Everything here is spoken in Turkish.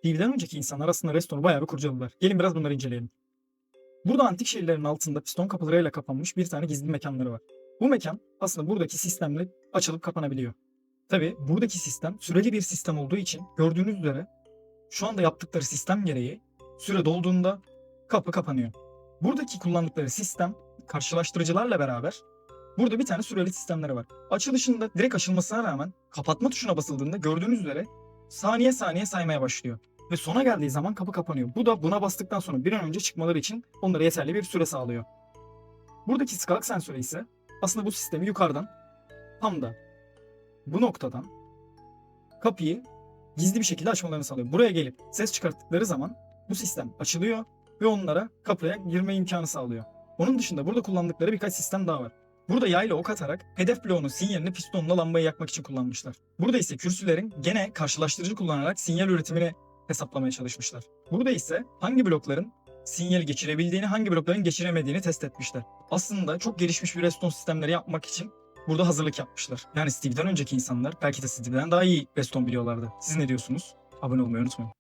Steve'den önceki insanlar aslında Reston'u bayağı bir kurcaladılar. Gelin biraz bunları inceleyelim. Burada antik şehirlerin altında piston kapılarıyla kapanmış bir tane gizli mekanları var. Bu mekan aslında buradaki sistemle açılıp kapanabiliyor. Tabi buradaki sistem süreli bir sistem olduğu için gördüğünüz üzere şu anda yaptıkları sistem gereği süre dolduğunda kapı kapanıyor. Buradaki kullandıkları sistem karşılaştırıcılarla beraber burada bir tane süreli sistemleri var. Açılışında direkt açılmasına rağmen kapatma tuşuna basıldığında gördüğünüz üzere saniye saniye saymaya başlıyor. Ve sona geldiği zaman kapı kapanıyor. Bu da buna bastıktan sonra bir an önce çıkmaları için onlara yeterli bir süre sağlıyor. Buradaki skalk sensörü ise aslında bu sistemi yukarıdan tam da bu noktadan kapıyı gizli bir şekilde açmalarını sağlıyor. Buraya gelip ses çıkarttıkları zaman bu sistem açılıyor ve onlara kapıya girme imkanı sağlıyor. Onun dışında burada kullandıkları birkaç sistem daha var. Burada yayla ok atarak hedef bloğunun sinyalini pistonla lambayı yakmak için kullanmışlar. Burada ise kürsülerin gene karşılaştırıcı kullanarak sinyal üretimini hesaplamaya çalışmışlar. Burada ise hangi blokların sinyali geçirebildiğini, hangi blokların geçiremediğini test etmişler. Aslında çok gelişmiş bir reston sistemleri yapmak için burada hazırlık yapmışlar. Yani Steve'den önceki insanlar belki de Steve'den daha iyi reston biliyorlardı. Siz ne diyorsunuz? Abone olmayı unutmayın.